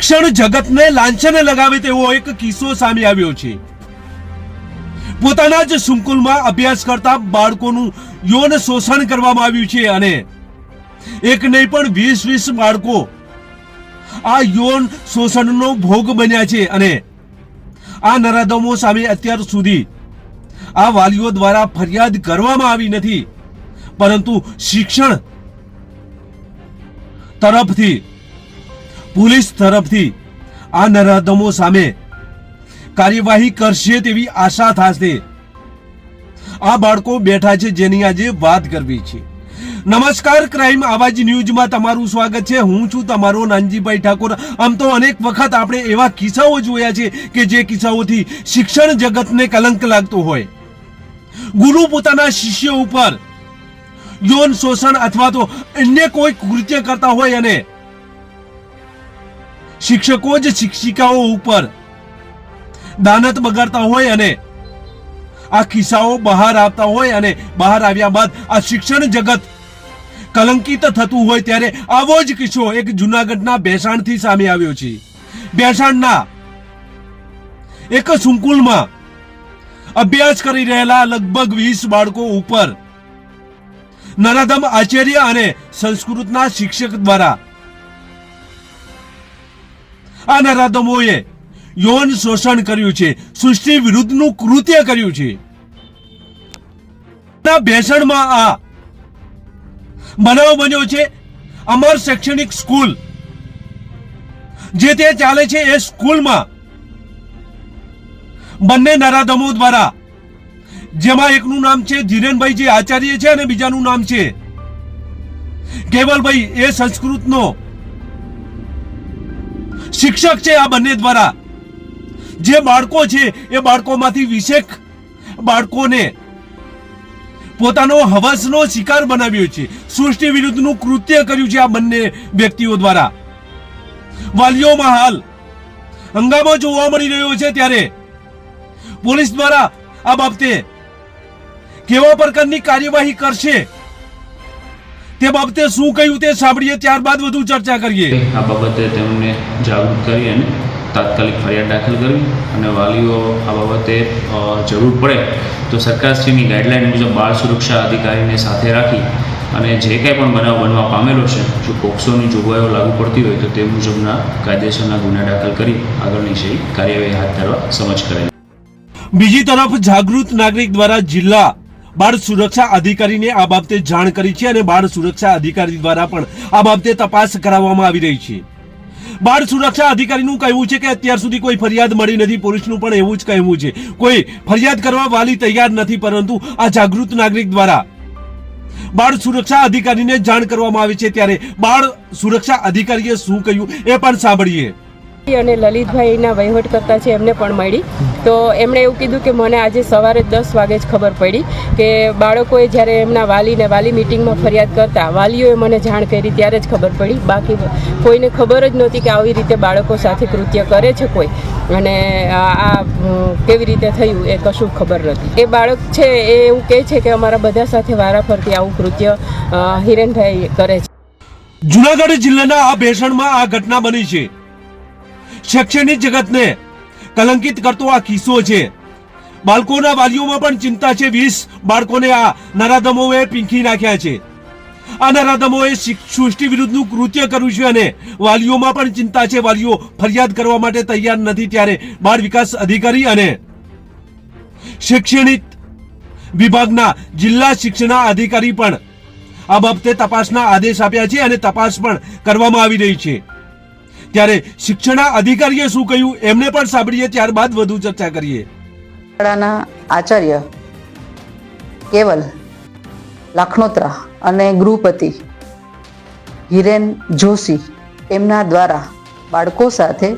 શિક્ષણ જગતને લાંછને લગાવે તેવો એક કિસ્સો સામે આવ્યો છે. પોતાના જ સંકુલમાં અભ્યાસ કરતા બાળકોનું યૌન શોષણ કરવામાં આવ્યું છે અને એક નહીં પણ વીસ વીસ બાળકો આ યૌન શોષણનો ભોગ બન્યા છે અને આ નરાધમો સામે અત્યાર સુધી આ વાલીઓ દ્વારા ફરિયાદ કરવામાં આવી નથી. પરંતુ શિક્ષણ તરફથી પોલીસ તરફથી આ નરાધમો સામે કાર્યવાહી કરશે તેવી આશા થશે. આ બાળકો બેઠા છે જેની આજે વાત કરવી છે. નમસ્કાર, ક્રાઇમ આવાજ ન્યૂઝમાં તમારું સ્વાગત છે. હું છું તમારો નાનજીભાઈ ઠાકોર. આમ તો અનેક વખત આપણે એવા કિસ્સાઓ જોયા છે કે જે કિસ્સાઓથી શિક્ષણ જગતને કલંક લાગતો હોય. ગુરુ પોતાના શિષ્ય ઉપર યૌન શોષણ અથવા તો અન્ય કોઈ કૃત્ય કરતા હોય અને શિક્ષકો જ શિક્ષિકાઓ ઉપર દાનત બગાડતા હોય અને આ કિસ્સાઓ બહાર આવતા હોય અને બહાર આવ્યા બાદ આ શિક્ષણ જગત કલંકિત થતું હોય ત્યારે આવો જ કિસ્સો એક જુનાગઢના બેસાણથી સામે આવ્યો છે. બેસાણના એક સંકુલમાં અભ્યાસ કરી રહેલા લગભગ વીસ બાળકો ઉપર નરાધમ આચાર્ય અને સંસ્કૃતના શિક્ષક દ્વારા આ નરાધમોએ યૌન શોષણ કર્યું છે, સૃષ્ટિ વિરુદ્ધનું કૃત્ય કર્યું છે. ભેષણમાં આ બનાવ બન્યો છે, અમર શૈક્ષણિક સ્કૂલ. જે તે ચાલે છે એ સ્કૂલમાં. બંને નરાધમો દ્વારા, જેમાં એકનું નામ છે ધીરેનભાઈ જે આચાર્ય છે અને બીજાનું નામ છે કેવલભાઈ એ સંસ્કૃતનો શિક્ષક છે આ બંને દ્વારા. જે બાળકો છે એ બાળકોમાંથી વિશેક બાળકોને પોતાનો હવસનો શિકાર બનાવ્યો છે. સૃષ્ટિ વિરુદ્ધનું કૃત્ય કર્યું છે આ બંને વ્યક્તિઓ દ્વારા. વાલીઓમાં હાલ હંગામો જોવા મળી રહ્યો છે ત્યારે પોલીસ દ્વારા આ બાબતે કેવા પ્રકારની કાર્યવાહી કરશે? તે બાબતે શું કહ્યું તે સાંભળીએ ત્યારબાદ વધુ ચર્ચા કરીએ. આ બાબતે તેમને જાગૃત કરી અને તાત્કાલિક ફરિયાદ દાખલ કરવી અને વાલીઓ આ બાબતે જરૂર પડે તો સરકારશ્રીની ગાઈડલાઈન મુજબ બાળ સુરક્ષા અધિકારીને સાથે રાખી અને જે કંઈ પણ બનાવ બનવા પામેલો છે જો પોક્સોની જોગવાઈઓ લાગુ પડતી હોય તો તે મુજબના કાયદેસરના ગુના દાખલ કરી આગળની છે કાર્યવાહી હાથ ધરવા સમજ કરેલ. બીજી તરફ જાગૃત નાગરિક દ્વારા જિલ્લા બાળ સુરક્ષા અધિકારીને આ બાબતે જાણ કરી છે અને બાળ સુરક્ષા અધિકારી દ્વારા પણ આ બાબતે તપાસ કરાવવામાં આવી રહી છે. બાળ સુરક્ષા અધિકારીનું કહેવું છે કે અત્યાર સુધી કોઈ ફરિયાદ મળી નથી, પોલીસનું પણ એવું જ કહેવું છે. કોઈ ફરિયાદ કરવા વાલી તૈયાર નથી, પરંતુ આ જાગૃત નાગરિક દ્વારા બાળ સુરક્ષા અધિકારીને જાણ કરવામાં આવી છે. ત્યારે બાળ સુરક્ષા અધિકારીએ શું કહ્યું એ પણ સાંભળીએ. અને લલિતભાઈના વહીવટ કરતા છે એમને પણ મળી. તો એમણે એવું કીધું કે મને આજે સવારે દસ વાગે જ ખબર પડી કે બાળકોએ જ્યારે એમના વાલીને વાલી મિટિંગમાં ફરિયાદ કરતા, વાલીઓએ મને જાણ કરી ત્યારે જ ખબર પડી. બાકી કોઈને ખબર જ નહોતી કે આવી રીતે બાળકો સાથે કૃત્ય કરે છે કોઈ. અને આ કેવી રીતે થયું એ કશું ખબર નથી. એ બાળક છે એ એવું કહે છે કે અમારા બધા સાથે વારાફરતી આવું કૃત્ય હિરેનભાઈ કરે છે. જુનાગઢ જિલ્લાના આ ભેષણમાં આ ઘટના બની છે. શૈક્ષણિક જગતને કલંકિત કરતો આ કિસ્સો છે. બાળકોના વાલીઓમાં પણ ચિંતા છે. વીસ બાળકોને આ નરાધમોએ પીંખી નાખ્યા છે. આ નરાધમોએ સૃષ્ટિ વિરુદ્ધનું કૃત્ય કર્યું છે અને વાલીઓમાં પણ ચિંતા છે. વાલીઓ ફરિયાદ કરવા માટે તૈયાર નથી ત્યારે બાળ વિકાસ અધિકારી અને શૈક્ષણિક વિભાગના જિલ્લા શિક્ષણા અધિકારી પણ આ બાબતે તપાસના આદેશ આપ્યા છે અને તપાસ પણ કરવામાં આવી રહી છે. ત્યારે શિક્ષણ અધિકારીએ શું કહ્યું એમને પણ સાંભળીએ, ત્યારબાદ વધુ ચર્ચા કરીએ. શાળાના આચાર્ય કેવલ લાખણોત્રા અને ગૃહપતિ હિરેન જોશી એમના દ્વારા બાળકો સાથે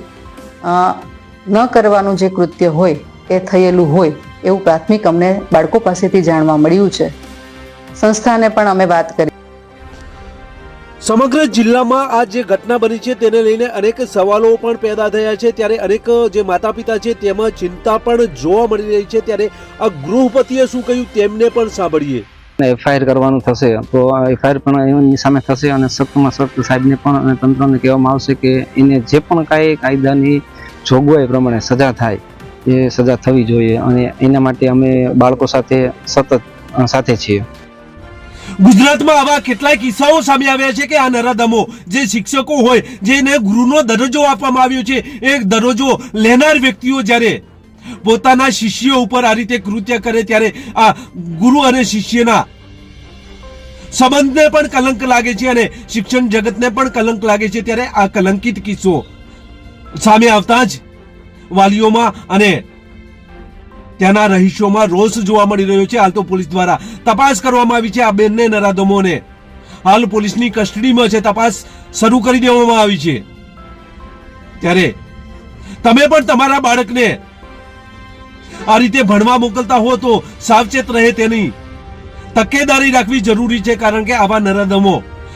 ન કરવાનું જે કૃત્ય હોય, એ થયેલું હોય, એવું પ્રાથમિક અમને બાળકો પાસેથી જાણવા મળ્યું છે. સંસ્થાને પણ અમે વાત કરી. સમગ્ર જિલ્લામાં આ જે ઘટના બની છે તેને લઈને અનેક સવાલો પણ પેદા થયા છે. ત્યારે અનેક જે માતા પિતા છે તેમાં ચિંતા પણ જોવા મળી રહી છે. ત્યારે આ ગૃહપતિએ શું કહ્યું તેમને પણ સાંભળીએ. એફઆઈઆર કરવાનું થશે. તો એફઆઈઆર પણ એની સામે થશે અને સખ્તમાં સખ્ત સાહેબને પણ અને તંત્રને કહેવામાં આવશે કે એને જે પણ કાંઈ કાયદાની જોગવાઈ પ્રમાણે સજા થાય એ સજા થવી જોઈએ. અને એના માટે અમે બાળકો સાથે સતત સાથે છીએ. ગુજરાતમાં આવા કેટલાય કિસ્સાઓ સામે આવ્યા છે કે આ નરાધમો, જે શિક્ષકો હોય, જેને ગુરુનો દરજ્જો આપવામાં આવ્યો છે, એ દરજ્જો લેનાર વ્યક્તિઓ જ્યારે પોતાના શિષ્યો ઉપર આ રીતે કૃત્ય કરે ત્યારે આ ગુરુ અને શિષ્યના સંબંધને પણ કલંક લાગે છે અને શિક્ષણ જગતને પણ કલંક લાગે છે ત્યારે આ કલંકિત કિસ્સો સામે આવતા જ વાલીઓમાં અને ત્યાંના રહીશોમાં રોષ જોવા મળી રહ્યો છે. હાલ તો પોલીસ દ્વારા તપાસ કરવામાં આવી છે આ બંને નરાધમોને. હાલ પોલીસની કસ્ટડીમાં છે. તપાસ શરૂ કરી દેવામાં આવી છે. ત્યારે તમે પણ તમારા બાળકને આ રીતે ભણવા મોકલતા હો તો સાવચેત રહે તેની તકેદારી રાખવી જરૂરી છે. કારણ કે આવા નરાધમો